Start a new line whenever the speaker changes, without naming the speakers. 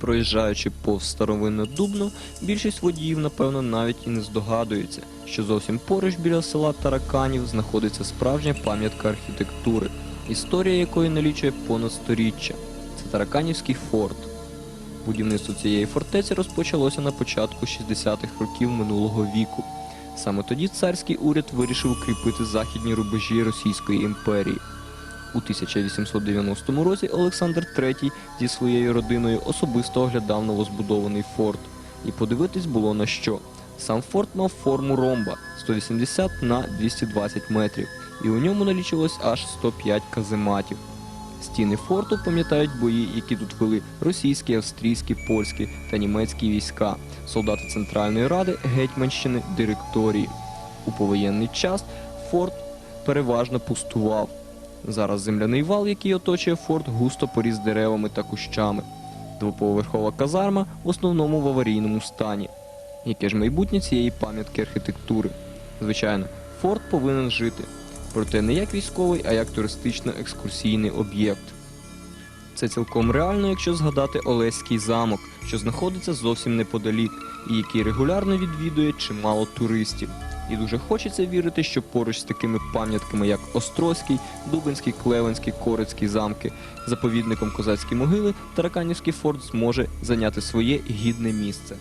Проїжджаючи повз старовинне Дубно, більшість водіїв, напевно, навіть і не здогадується, що зовсім поруч біля села Тараканів знаходиться справжня пам'ятка архітектури, історія якої налічує понад сторіччя. Це Тараканівський форт. Будівництво цієї фортеці розпочалося на початку 60-х років минулого віку. Саме тоді царський уряд вирішив укріпити західні рубежі Російської імперії. У 1890 році Олександр III зі своєю родиною особисто оглядав новозбудований форт. І подивитись було на що. Сам форт мав форму ромба 180 на 220 метрів, і у ньому налічилось аж 105 казематів. Стіни форту пам'ятають бої, які тут вели російські, австрійські, польські та німецькі війська, солдати Центральної Ради, Гетьманщини, директорії. У повоєнний час форт переважно пустував. Зараз земляний вал, який оточує форт, густо поріс деревами та кущами. Двоповерхова казарма в основному в аварійному стані. Яке ж майбутнє цієї пам'ятки архітектури? Звичайно, форт повинен жити, проте не як військовий, а як туристично-екскурсійний об'єкт. Це цілком реально, якщо згадати Олеський замок, що знаходиться зовсім неподалік, і який регулярно відвідує чимало туристів. І дуже хочеться вірити, що поруч з такими пам'ятками, як Острозький, Дубинський, Клевенський, Корицький замки, заповідником козацькі могили, Тараканівський форт зможе зайняти своє гідне місце.